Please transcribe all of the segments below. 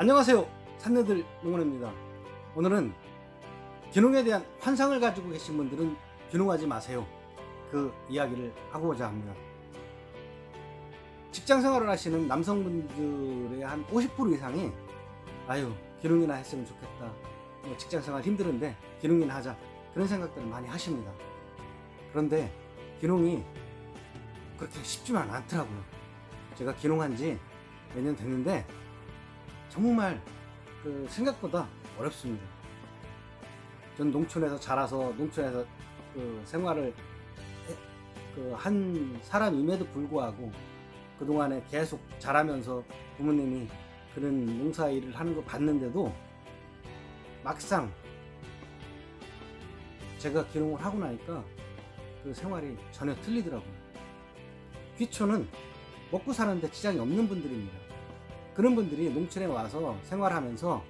안녕하세요. 산내들 농원입니다. 오늘은 귀농에 대한 환상을 가지고 계신 분들은 귀농하지 마세요. 그 이야기를 하고자 합니다. 직장 생활을 하시는 남성분들의 한 50% 이상이 아유 귀농이나 했으면 좋겠다. 뭐 직장 생활 힘드는데 귀농이나 하자 그런 생각들을 많이 하십니다. 그런데 귀농이 그렇게 쉽지만 않더라고요. 제가 귀농한 지 몇 년 됐는데 정말 그 생각보다 어렵습니다. 전 농촌에서 자라서 농촌에서 그 생활을 그 한 사람임에도 불구하고 그 동안에 계속 자라면서 부모님이 그런 농사 일을 하는 거 봤는데도 막상 제가 기농을 하고 나니까 그 생활이 전혀 틀리더라고요. 귀촌은 먹고 사는데 지장이 없는 분들입니다. 그런 분들이 농촌에 와서 생활하면서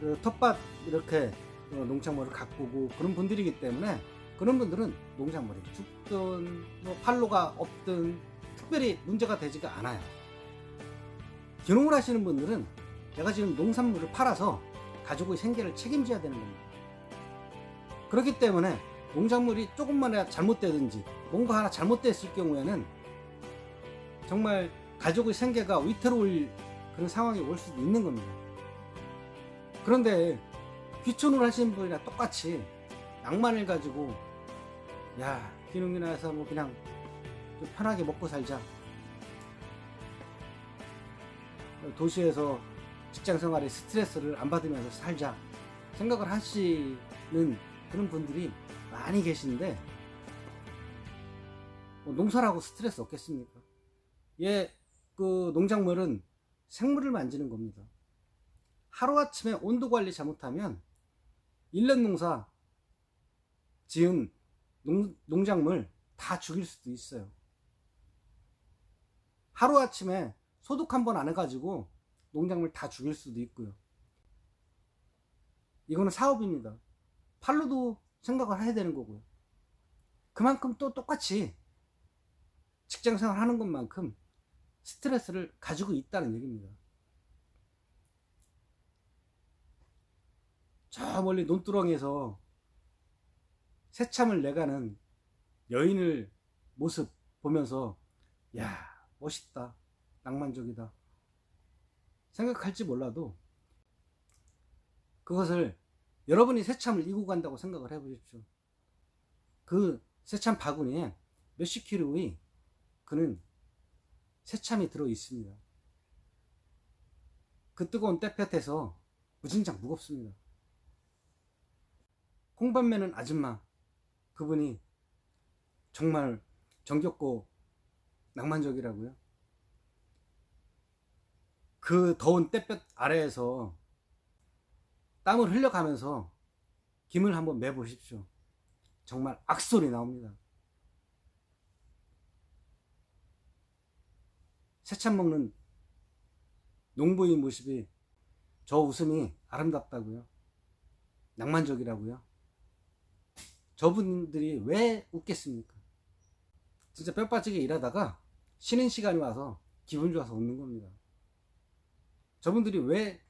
그 텃밭 이렇게 어, 농작물을 가꾸고 그런 분들이기 때문에 그런 분들은 농작물이 죽든 뭐 팔로가 없든 특별히 문제가 되지가 않아요. 기농을 하시는 분들은 내가 지금 농산물을 팔아서 가족의 생계를 책임져야 되는 겁니다. 그렇기 때문에 농작물이 조금만 잘못되든지 뭔가 하나 잘못됐을 경우에는 정말 가족의 생계가 위태로울 그런 상황이 올 수도 있는 겁니다. 그런데 귀촌을 하시는 분이랑 똑같이 낭만을 가지고 야 기농이나 해서 뭐 그냥 좀 편하게 먹고 살자 도시에서 직장 생활에 스트레스를 안 받으면서 살자 생각을 하시는 그런 분들이 많이 계신데 뭐 농사라고 스트레스 없겠습니까? 예, 그 농작물은 생물을 만지는 겁니다. 하루아침에 온도 관리 잘못하면 1년 농사 지은 농, 농작물 다 죽일 수도 있어요. 하루아침에 소독 한 번 안 해가지고 농작물 다 죽일 수도 있고요. 이거는 사업입니다. 팔로도 생각을 해야 되는 거고요. 그만큼 또 똑같이 직장 생활 하는 것만큼 스트레스를 가지고 있다는 얘기입니다. 저 멀리 논두렁에서 새참을 내가는 여인을 모습 보면서 야 멋있다 낭만적이다 생각할지 몰라도 그것을 여러분이 새참을 이고 간다고 생각을 해보십시오. 그 새참 바구니에 몇십 킬로의 그는 새참이 들어 있습니다. 그 뜨거운 때볕에서 무진장 무겁습니다. 콩밥 매는 아줌마 그분이 정말 정겹고 낭만적이라고요. 그 더운 때볕 아래에서 땀을 흘려가면서 김을 한번 매 보십시오. 정말 악소리 나옵니다. 새참 먹는 농부인 모습이 저 웃음이 아름답다고요. 낭만적이라고요. 저분들이 왜 웃겠습니까? 진짜 뼈 빠지게 일하다가 쉬는 시간이 와서 기분 좋아서 웃는 겁니다. 저분들이 왜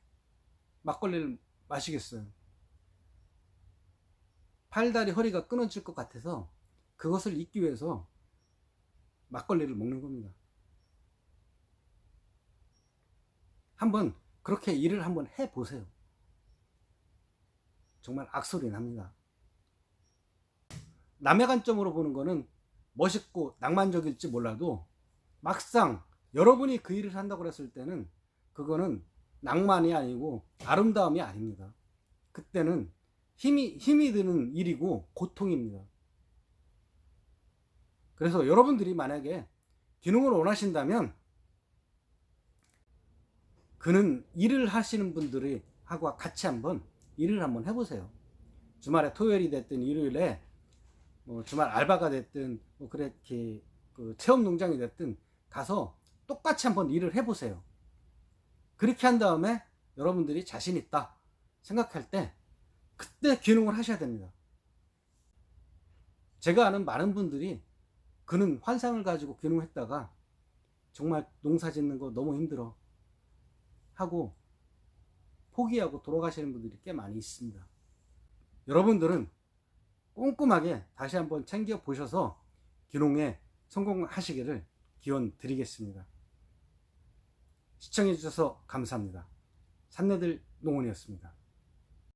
막걸리를 마시겠어요? 팔다리 허리가 끊어질 것 같아서 그것을 잊기 위해서 막걸리를 먹는 겁니다. 한번 그렇게 일을 한번 해 보세요. 정말 악소리 납니다. 남의 관점으로 보는 거는 멋있고 낭만적일지 몰라도 막상 여러분이 그 일을 한다고 했을 때는 그거는 낭만이 아니고 아름다움이 아닙니다. 그때는 힘이, 힘이 드는 일이고 고통입니다. 그래서 여러분들이 만약에 기능을 원하신다면 그는 일을 하시는 분들이 하고 같이 한번 일을 한번 해보세요. 주말에 토요일이 됐든 일요일에 뭐 주말 알바가 됐든 뭐 그렇게 그 체험 농장이 됐든 가서 똑같이 한번 일을 해보세요. 그렇게 한 다음에 여러분들이 자신 있다 생각할 때 그때 귀농을 하셔야 됩니다. 제가 아는 많은 분들이 그는 환상을 가지고 귀농했다가 정말 농사 짓는 거 너무 힘들어 하고 포기하고 돌아가시는 분들이 꽤 많이 있습니다. 여러분들은 꼼꼼하게 다시 한번 챙겨 보셔서 귀농에 성공하시기를 기원 드리겠습니다. 시청해 주셔서 감사합니다. 산내들 농원이었습니다.